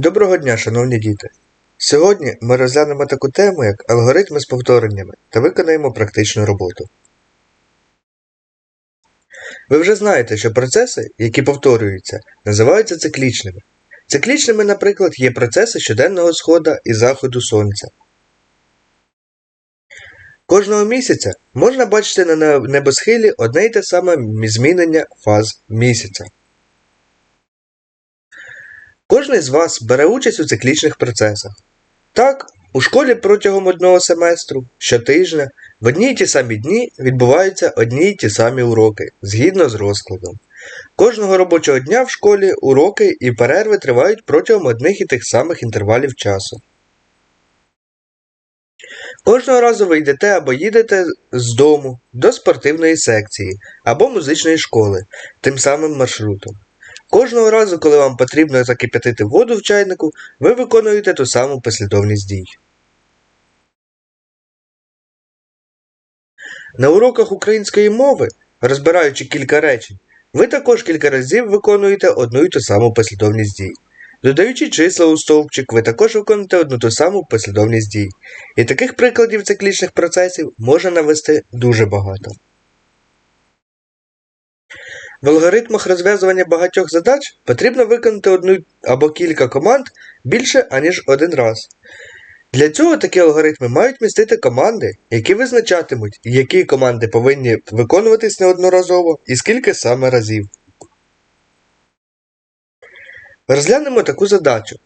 Доброго дня, шановні діти! Сьогодні ми розглянемо таку тему, як алгоритми з повтореннями та виконаємо практичну роботу. Ви вже знаєте, що процеси, які повторюються, називаються циклічними. Циклічними, наприклад, є процеси щоденного схода і заходу сонця. Кожного місяця можна бачити на небосхилі одне й те саме змінення фаз місяця. Кожний з вас бере участь у циклічних процесах. Так, у школі протягом одного семестру, щотижня, в одні й ті самі дні відбуваються одні й ті самі уроки, згідно з розкладом. Кожного робочого дня в школі уроки і перерви тривають протягом одних і тих самих інтервалів часу. Кожного разу ви йдете або їдете з дому до спортивної секції або музичної школи тим самим маршрутом. Кожного разу, коли вам потрібно закип'ятити воду в чайнику, ви виконуєте ту саму послідовність дій. На уроках української мови, розбираючи кілька речень, ви також кілька разів виконуєте одну й ту саму послідовність дій. Додаючи числа у стовпчик, ви також виконуєте одну ту саму послідовність дій. І таких прикладів циклічних процесів можна навести дуже багато. В алгоритмах розв'язування багатьох задач потрібно виконати одну або кілька команд більше, аніж один раз. Для цього такі алгоритми мають містити команди, які визначатимуть, які команди повинні виконуватись неодноразово і скільки саме разів. Розглянемо таку задачу.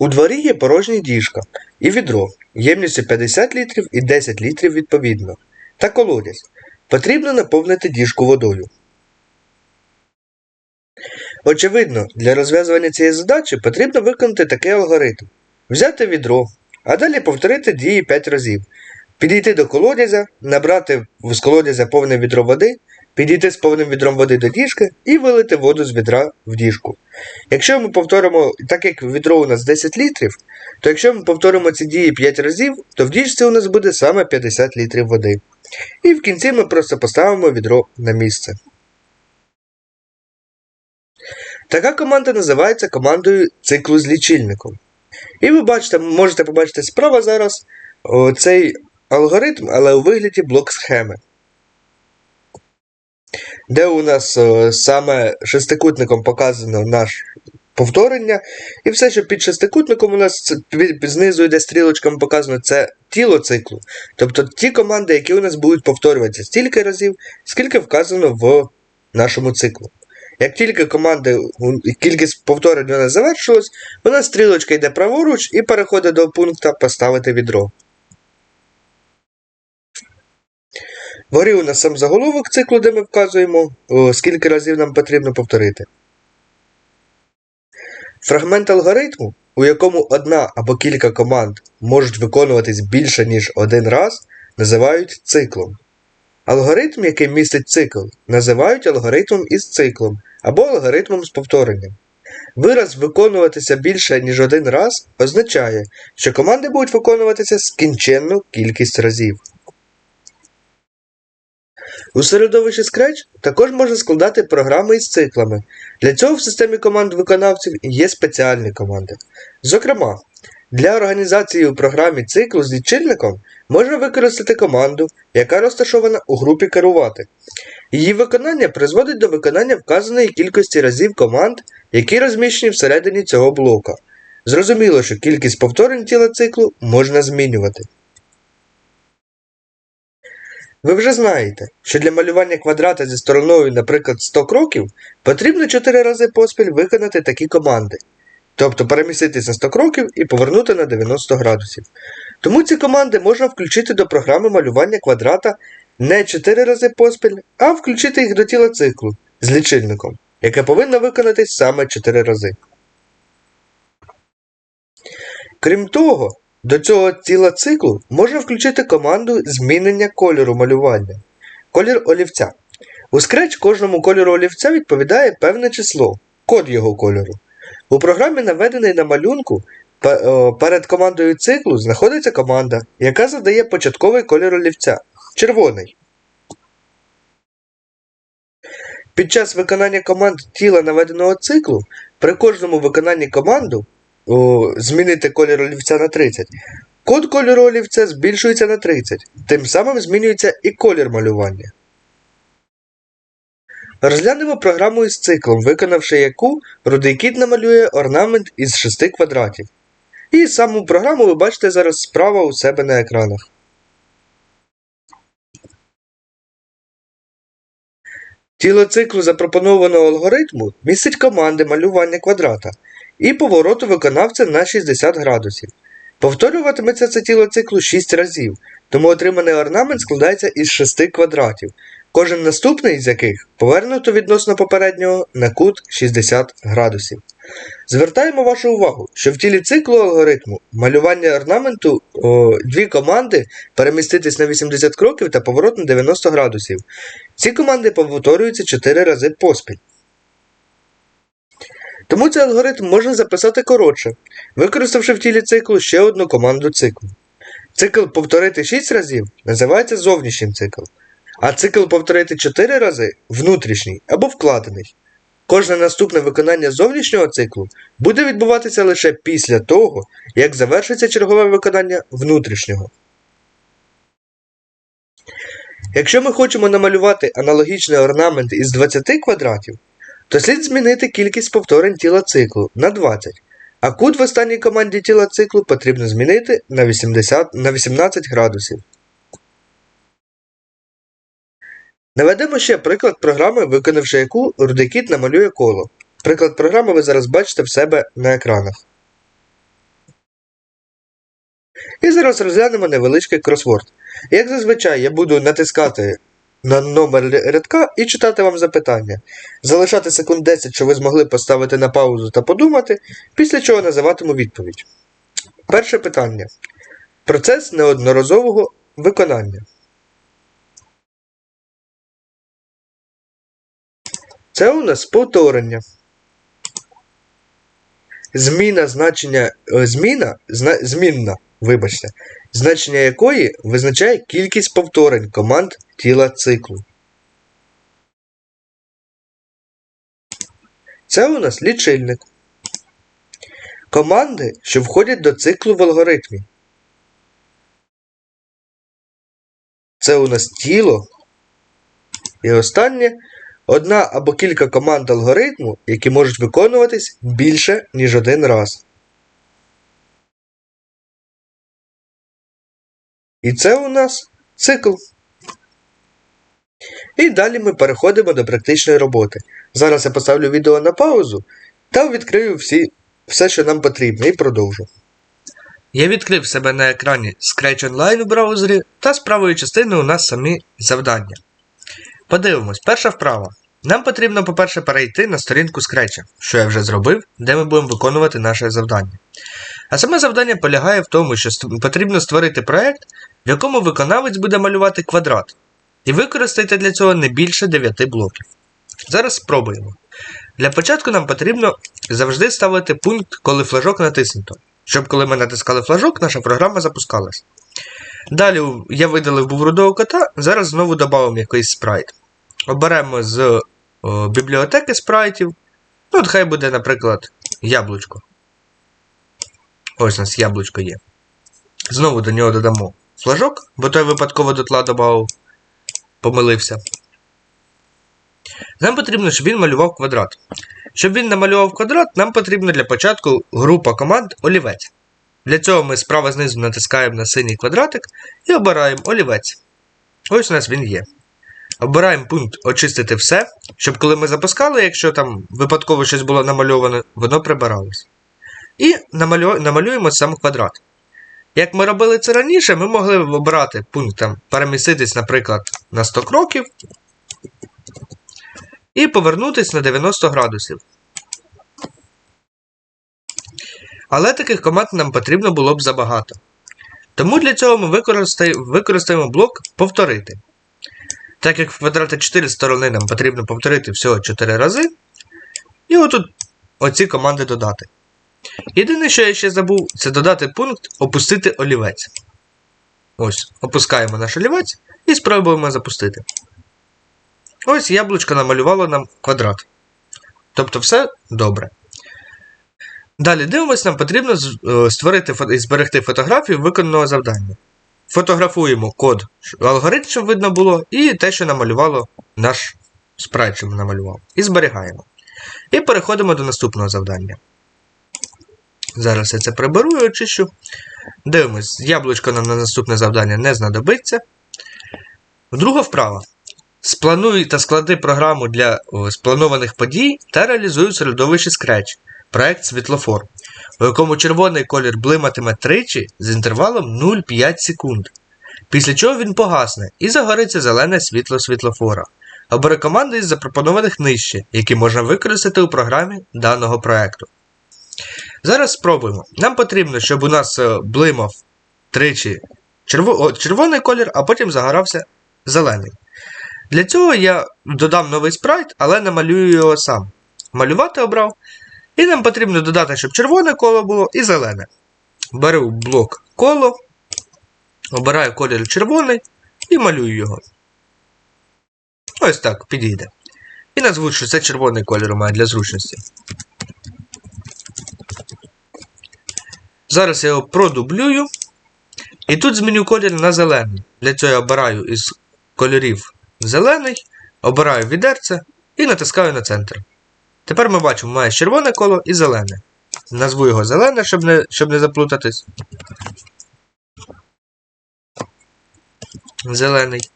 У дворі є порожній діжка і відро ємністю 50 літрів і 10 літрів відповідно, та колодязь. Потрібно наповнити діжку водою. Очевидно, для розв'язування цієї задачі потрібно виконати такий алгоритм: взяти відро, а далі повторити дії 5 разів. Підійти до колодязя, набрати з колодязя повне відро води, підійти з повним відром води до діжки і вилити воду з відра в діжку. Якщо ми повторимо, так як відро у нас 10 літрів, то якщо ми повторимо ці дії 5 разів, то в діжці у нас буде саме 50 літрів води. І в кінці ми просто поставимо відро на місце. Така команда називається командою циклу з лічильником. І ви бачите, можете побачити справа зараз цей алгоритм, але у вигляді блок схеми. Де у нас саме шестикутником показано наш повторення, і все, що під шестикутником у нас знизу йде стрілочками показано, це тіло циклу. Тобто ті команди, які у нас будуть повторюватися стільки разів, скільки вказано в нашому циклу. Як тільки команди, кількість повторень вона завершилась, нас стрілочка йде праворуч і переходить до пункту поставити відро. Вгорі у нас сам заголовок циклу, де ми вказуємо, скільки разів нам потрібно повторити. Фрагмент алгоритму, у якому одна або кілька команд можуть виконуватись більше, ніж один раз, називають циклом. Алгоритм, який містить цикл, називають алгоритмом із циклом або алгоритмом з повторенням. Вираз виконуватися більше, ніж один раз означає, що команди будуть виконуватися скінченну кількість разів. У середовищі Scratch також можна складати програми із циклами. Для цього в системі команд виконавців є спеціальні команди. Зокрема, для організації у програмі циклу з лічильником можна використати команду, яка розташована у групі керувати. Її виконання призводить до виконання вказаної кількості разів команд, які розміщені всередині цього блока. Зрозуміло, що кількість повторень тіла циклу можна змінювати. Ви вже знаєте, що для малювання квадрата зі стороною, наприклад, 100 кроків, потрібно 4 рази поспіль виконати такі команди. Тобто переміститись на 100 кроків і повернути на 90 градусів. Тому ці команди можна включити до програми малювання квадрата не 4 рази поспіль, а включити їх до тіла циклу з лічильником, яке повинно виконатись саме 4 рази. Крім того, до цього тіла циклу можна включити команду змінення кольору малювання. Колір олівця. У Scratch кожному кольору олівця відповідає певне число, код його кольору. У програмі, наведений на малюнку, перед командою циклу знаходиться команда, яка задає початковий колір олівця червоний. Під час виконання команд тіла наведеного циклу при кожному виконанні команду о, змінити колір олівця на 30. Код кольору олівця збільшується на 30. Тим самим змінюється і колір малювання. Розглянемо програму із циклом, виконавши яку рудий кіт намалює орнамент із 6 квадратів. І саму програму ви бачите зараз справа у себе на екранах. Тіло циклу запропонованого алгоритму містить команди малювання квадрата і повороту виконавця на 60 градусів. Повторюватиметься це тіло циклу 6 разів, тому отриманий орнамент складається із 6 квадратів, кожен наступний з яких повернуто відносно попереднього на кут 60 градусів. Звертаємо вашу увагу, що в тілі циклу алгоритму малювання орнаменту о, дві команди переміститись на 80 кроків та поворот на 90 градусів. Ці команди повторюються 4 рази поспіль. Тому цей алгоритм можна записати коротше, використавши в тілі циклу ще одну команду циклу. Цикл повторити 6 разів називається зовнішнім циклом, а цикл повторити 4 рази внутрішній або вкладений. Кожне наступне виконання зовнішнього циклу буде відбуватися лише після того, як завершиться чергове виконання внутрішнього. Якщо ми хочемо намалювати аналогічний орнамент із 20 квадратів, то слід змінити кількість повторень тіла циклу на 20, а кут в останній команді тіла циклу потрібно змінити на, 80, на 18 градусів. Наведемо ще приклад програми, виконавши яку рудикіт намалює коло. Приклад програми ви зараз бачите в себе на екранах. І зараз розглянемо невеличкий кросворд. Як зазвичай, я буду натискати на номер рядка і читати вам запитання. Залишати секунд 10, щоб ви змогли поставити на паузу та подумати, після чого називатиму відповідь. Перше питання. Процес неодноразового виконання. Це у нас повторення. Зміна значення. е, Зміна, зна, змінна, вибачте, значення якої визначає кількість повторень команд тіла циклу. Це у нас лічильник. Команди, що входять до циклу в алгоритмі. Це у нас тіло. І останнє одна або кілька команд алгоритму, які можуть виконуватись більше, ніж один раз. І це у нас цикл. І далі ми переходимо до практичної роботи. Зараз я поставлю відео на паузу та відкрию всі, все, що нам потрібно, і продовжу. Я відкрив себе на екрані Scratch Online у браузері та з правої частини у нас самі завдання. Подивимось, перша вправа. Нам потрібно, по-перше, перейти на сторінку Scratch, що я вже зробив, де ми будемо виконувати наше завдання. А саме завдання полягає в тому, що потрібно створити проект, в якому виконавець буде малювати квадрат, і використати для цього не більше 9 блоків. Зараз спробуємо. Для початку нам потрібно завжди ставити пункт, коли флажок натиснуто, щоб коли ми натискали флажок, наша програма запускалась. Далі я видалив був рудого кота, зараз знову додамо якийсь спрайт. Оберемо з о, бібліотеки спрайтів. Ну, от хай буде, наприклад, яблучко. Ось у нас яблучко є. Знову до нього додамо флажок, бо той випадково до тла додав, помилився. Нам потрібно, щоб він малював квадрат. Щоб він намалював квадрат, нам потрібно для початку група команд олівець. Для цього ми справа знизу натискаємо на синій квадратик і обираємо олівець. Ось у нас він є. Обираємо пункт Очистити все, щоб коли ми запускали, якщо там випадково щось було намальоване, воно прибиралось. І намалю... намалюємо сам квадрат. Як ми робили це раніше, ми могли обрати пункт там, переміститись, наприклад, на 100 кроків і повернутись на 90 градусів. Але таких команд нам потрібно було б забагато. Тому для цього ми використаємо, блок повторити. Так як в квадраті 4 сторони нам потрібно повторити всього 4 рази. І отут оці команди додати. Єдине, що я ще забув, це додати пункт опустити олівець. Ось, опускаємо наш олівець і спробуємо запустити. Ось яблучко намалювало нам квадрат. Тобто все добре. Далі дивимось, нам потрібно е, створити і зберегти фотографію виконаного завдання. Фотографуємо код, алгоритм, щоб видно було, і те, що намалювало наш спрайт, що намалював. І зберігаємо. І переходимо до наступного завдання. Зараз я це приберу і очищу. Дивимось, яблучко нам на наступне завдання не знадобиться. Друга вправа. Сплануй та склади програму для спланованих подій та реалізуй у середовищі Scratch проект Світлофор, у якому червоний колір блиматиме тричі з інтервалом 0,5 секунд. Після чого він погасне і загориться зелене світло світлофора. Обери команди із запропонованих нижче, які можна використати у програмі даного проекту. Зараз спробуємо. Нам потрібно, щоб у нас е, блимав тричі черво- червоний колір, а потім загорався зелений. Для цього я додам новий спрайт, але намалюю його сам. Малювати обрав. І нам потрібно додати, щоб червоне коло було і зелене. Беру блок коло, обираю колір червоний і малюю його. Ось так, підійде. І назву, що це червоний колір у мене для зручності. Зараз я його продублюю. І тут зміню колір на зелений. Для цього я обираю із кольорів зелений, обираю відерце і натискаю на центр. Тепер ми бачимо, має червоне коло і зелене. Назву його зелене, щоб не, щоб не заплутатись. Зелений.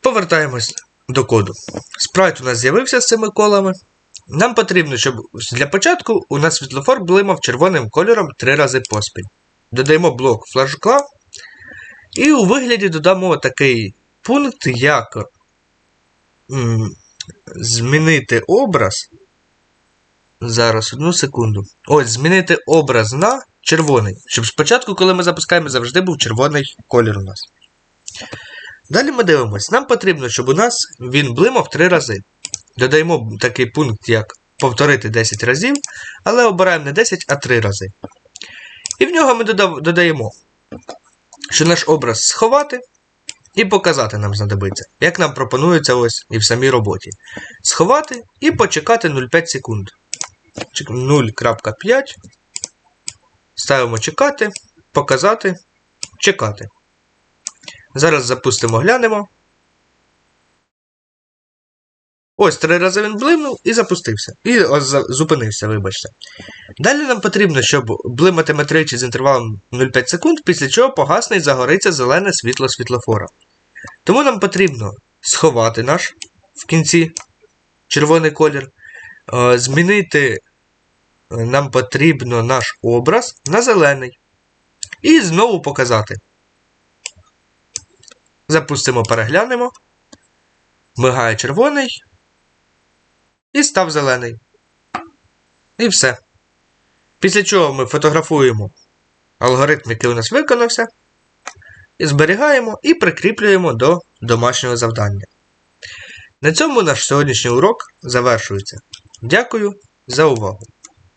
Повертаємось до коду. Спрайт у нас з'явився з цими колами. Нам потрібно, щоб для початку у нас світлофор блимав червоним кольором три рази поспіль. Додаємо блок флажка. І у вигляді додамо такий пункт, як змінити образ. Зараз, одну секунду. Ось, змінити образ на червоний. Щоб спочатку, коли ми запускаємо, завжди був червоний колір у нас. Далі ми дивимось. Нам потрібно, щоб у нас він блимав три рази. Додаємо такий пункт, як повторити 10 разів, але обираємо не 10, а 3 рази. І в нього ми додаємо, що наш образ сховати і показати нам знадобиться, як нам пропонується ось і в самій роботі. Сховати і почекати 0,5 секунд. 0.5. Ставимо чекати, показати, чекати. Зараз запустимо, глянемо. Ось три рази він блимнув і запустився. І ось зупинився, вибачте. Далі нам потрібно, щоб блиматиме тричі з інтервалом 0,5 секунд, після чого погасне і загориться зелене світло світлофора. Тому нам потрібно сховати наш в кінці червоний колір, е, змінити е, нам потрібно наш образ на зелений. І знову показати. Запустимо, переглянемо. Мигає червоний. І став зелений. І все. Після чого ми фотографуємо алгоритм, який у нас виконався. Зберігаємо і прикріплюємо до домашнього завдання. На цьому наш сьогоднішній урок завершується. Дякую за увагу!